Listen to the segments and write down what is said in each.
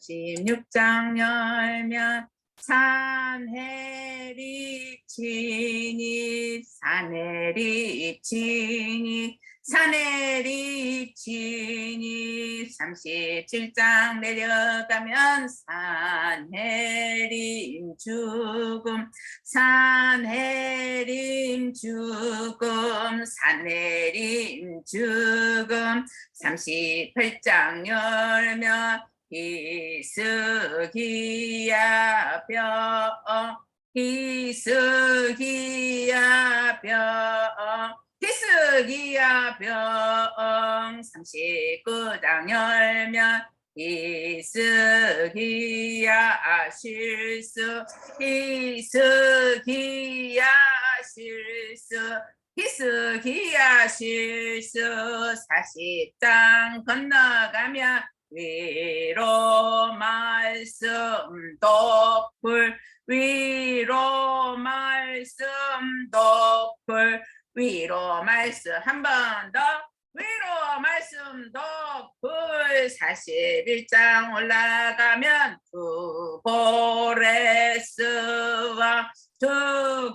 16장 열면 산해리 치니 산해리 치니 산해리 치니 37장 내려가면 산해림 죽음 산해림 죽음 산해림 죽음. 38장 열면 희스기야 뼈 희스기야 뼈 희스기야 뼈 39장 열면 희스기야 실수. 희스기야 실수. 희스기야 실수. 40장 건너가면 위로 말씀 덕불 위로 말씀 덕불 위로 말씀 한 번 더. 위로 말씀 덕불 41장 올라가면 두 고레스와 두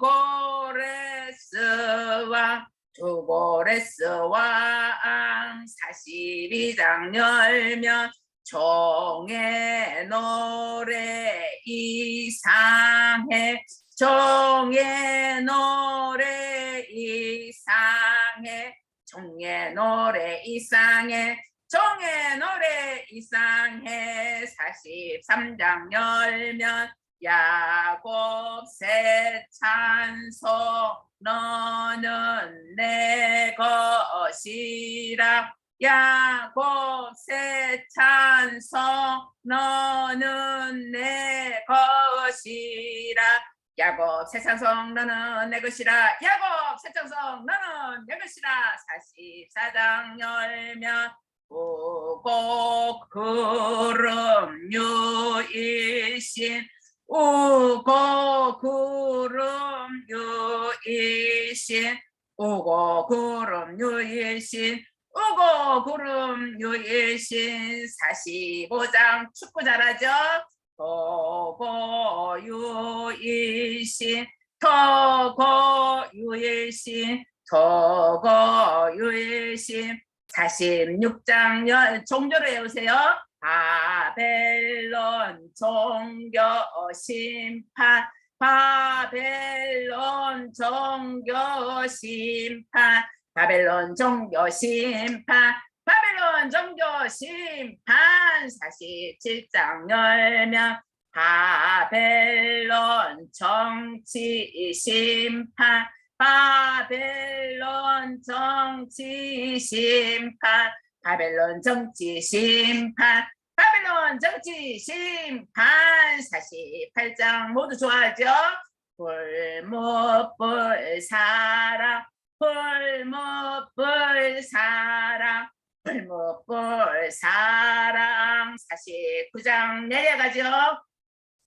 고레스와 두고레스 왕 42장 열면 종의 노래 이상해. 종의 노래 이상해. 종의 노래 이상해. 종의 노래 이상해. 43장 열면 야곱 새 찬송 내 것이라. 야곱 새 찬송 너는 내 것이라. 야곱 새 찬송 너는 내 것이라. 야곱 새 찬송 너는 내 것이라. 44장 열면 오고 구름 유일신 오고 구름 유일신 오고 구름 유일신 오고 구름 유일신 45장 축구 잘하죠? 오고 유일신 토고 유일신 토고 유일신 46장 열 종교를 외우세요. 바벨론 종교 심판 바벨론 종교 심판 바벨론 종교 심판 바벨론 종교 심판 47장 열면 바벨론 정치 심판 바벨론 정치 심판 바벨론 정치 심판 바벨론 정치 심판 48장 모두 좋아하죠? 불무불 사랑 불무불 사랑 불무불 사랑 49장 내려가죠?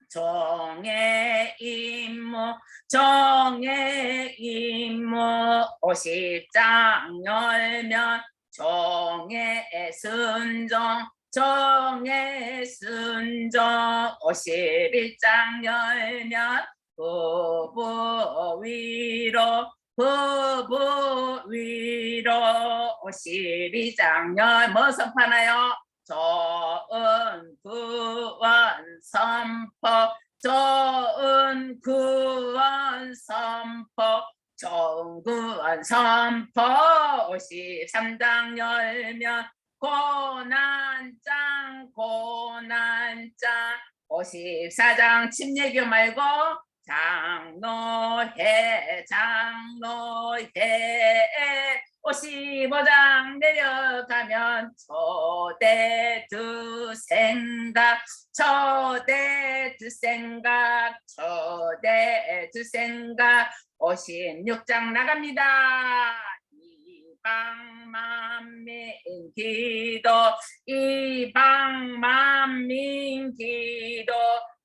종의 임무 종의 임무 50장 열면 종의 순종 종의 순종 51장 열면 부부 위로 부부 위로 52장 열뭐 선파나요? 좋은 구원 선포 좋은 구원 선포 좋은 구원 선포 53장 열면 고난장 고난장. 54장 침 얘기 말고 장로회 장로회. 55장 내려가면 초대 두 생각 초대 두 생각 초대 두 생각. 56장 나갑니다 이방만민 기도 이방만민 기도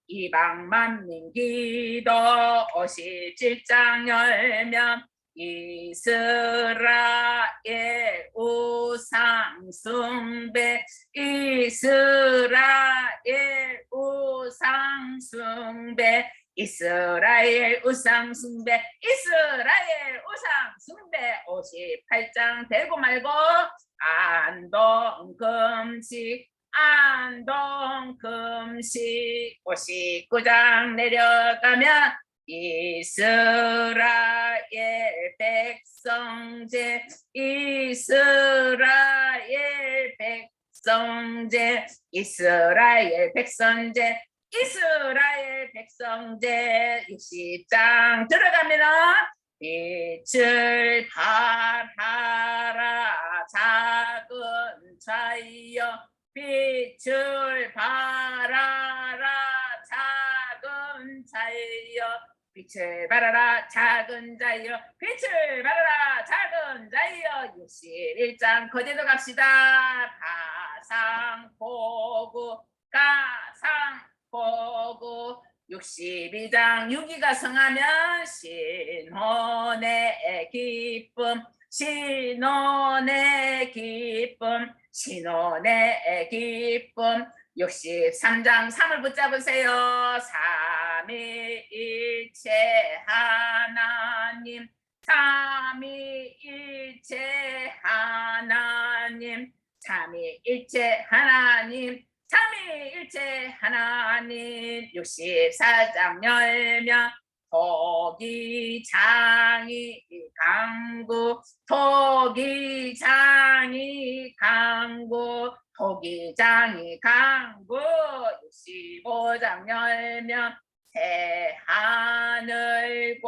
이방만민 기도 57장 열면 이스라엘 우상 숭배 이스라엘 우상 숭배 이스라엘 우상 숭배 이스라엘 우상 숭배 58장 되고 말고 안동 금식 안동 금식 59장 내려가면 이스라엘 백성제 이스라엘 백성제 이스라엘 백성제 이스라엘 백성제 60장 들어가면은 빛을 발하라 작은 자여. 빛을 발하라 작은 자여. 빛을 발하라 작은 자여. 빛을 발하라 작은 자여. 61장 거제도 갑시다. 가상포구 가상 포구 62장 유기가 성하면 신혼의 기쁨 신혼의 기쁨 신혼의 기쁨. 63장 3을 붙잡으세요. 삼위일체 하나님 삼위일체 하나님 삼위일체 하나님 삼위일체 하나님 64장 열면 토기장이 강구 토기장이 강구 토기장이 강구. 65장 열면 새 하늘과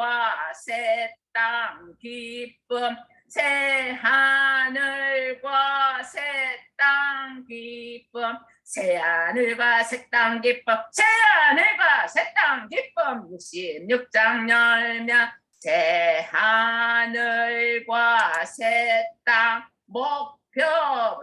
새 땅 기쁨 새 하늘과 새 땅 기쁨 새 하늘과 새땅 기쁨 새 하늘과 새땅 기쁨. 66장 열면 새 하늘과 새땅 목표.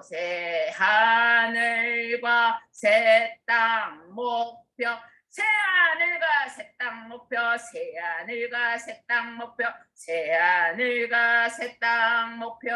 새 하늘과 새땅 목표. 새 하늘과 새땅 목표 새 하늘과 새땅 목표 새 하늘과 새땅 목표